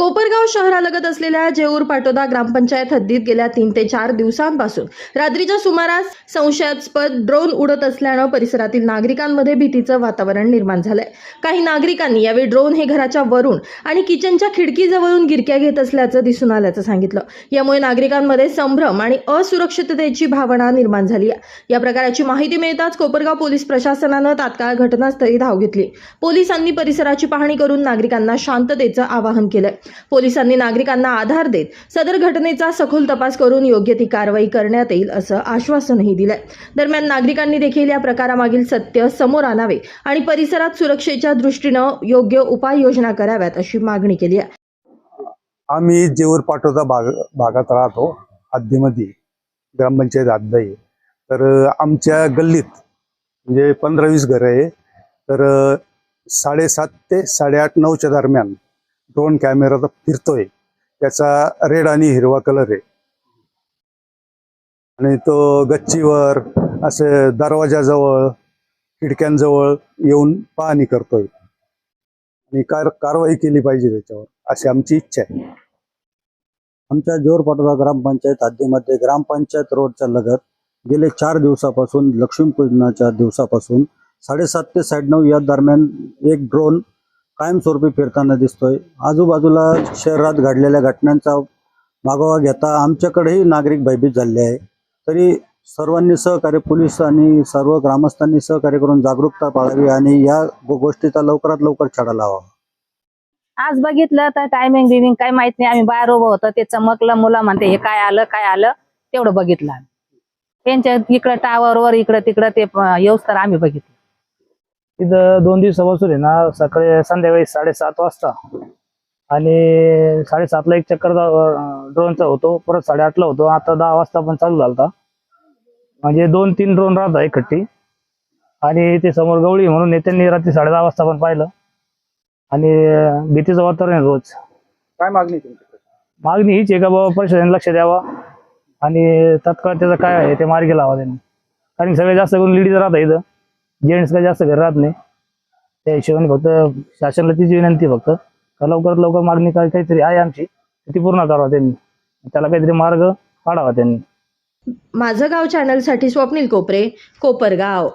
कोपरगाव शहरालगत असलेल्या जेऊर पाटोदा ग्रामपंचायत हद्दीत गेल्या तीन ते चार दिवसांपासून रात्रीच्या सुमारास संशयास्पद ड्रोन उडत असल्यानं परिसरातील नागरिकांमध्ये भीतीचं वातावरण निर्माण झालंय. काही नागरिकांनी यावेळी ड्रोन हे घराच्या वरून आणि किचनच्या खिडकीजवळून गिरक्या घेत असल्याचं दिसून आल्याचं सांगितलं. यामुळे नागरिकांमध्ये संभ्रम आणि असुरक्षिततेची भावना निर्माण झाली आहे. या प्रकाराची माहिती मिळताच कोपरगाव पोलीस प्रशासनानं तात्काळ घटनास्थळी धाव घेतली. पोलिसांनी परिसराची पाहणी करून नागरिकांना शांततेचं आवाहन केलंय. पोलिसांनी नागरिकांना आधार देत सदर घटनेचा सखोल तपास करून योग्य ती कारवाई करण्यात येईल असं आश्वासनही दिलंय. दरम्यान नागरिकांनी देखील या प्रकारामागील सत्य समोर आणावे आणि परिसरात सुरक्षेच्या दृष्टीनं योग्य उपाययोजना कराव्यात अशी मागणी केली आहे. आम्ही जेवर पाठवता भाग भागात राहतो हद्दीमध्ये ग्रामपंचायत हद्द आहे तर आमच्या गल्लीत म्हणजे पंधरा वीस घरं आहे. तर साडेसात ते साडेआठ नऊच्या दरम्यान ड्रोन कॅमेरा फिरतोय. त्याचा रेड आणि हिरवा कलर आहे. आणि तो गच्चीवर असे दरवाजाजवळ खिडक्यांजवळ येऊन पाहणी करतोय. आणि कार कारवाई केली पाहिजे त्याच्यावर अशी आमची इच्छा आहे. आमच्या जोरपाटोदा ग्रामपंचायत हद्दीमध्ये ग्रामपंचायत रोडच्या लगत गेले चार दिवसापासून लक्ष्मीपूजनाच्या दिवसापासून साडेसात ते साडेनऊ या दरम्यान एक ड्रोन कायमस्वरूपी फिरताना दिसतोय. आजूबाजूला शहरात घडलेल्या घटनांचा मागोवा घेता आमच्याकडेही नागरिक भयभीत झाले आहे. तरी सर्वांनी सहकार्य पोलीस आणि सर्व ग्रामस्थांनी सहकार्य करून जागरूकता पाळावी आणि या गोष्टीचा लवकरात लवकर छडा लावा आज बघितलं तर टायमिंग बिमिंग काही माहीत नाही. आम्ही बाहेर उभं होतं. ते चमकलं मुलं म्हणते हे काय आलं काय आलं? तेवढं बघितलं आम्ही. त्यांच्या इकडं टावरवर इकडं तिकडं ते येऊस तर आम्ही बघितलं. तिथं दोन दिवसापासून आहे ना सकाळी संध्याकाळी साडेसात वाजता. आणि साडेसातला एक चक्कर ड्रोनचा होतो परत साडेआठला होतो. आता दहा वाजता पण चालू झालता म्हणजे दोन तीन ड्रोन राहतात एकखट्टी आणि ते समोर गवळी म्हणून नेत्यांनी रात्री साडे दहा वाजता पण पाहिलं. आणि भीतीचं वातावरण आहे रोज. काय मागणी तुमची मागणी हीच आहे का बाबा परिषदेने लक्ष द्यावा? आणि तत्काळ त्याचं काय आहे ते मार्गी लावा त्यांनी. कारण सगळे जास्त करून लेडीज राहतात इथं. जेंट्स काय जास्त घर राहत नाही. त्या हिशोबाने फक्त शासनाला तीच विनंती फक्त. का लवकरात लवकर मागणी काय काहीतरी आहे आमची ती पूर्ण करावा त्यांनी. त्याला काहीतरी मार्ग काढावा त्यांनी. माझं गाव चॅनलसाठी स्वप्नील कोपरे कोपरगाव.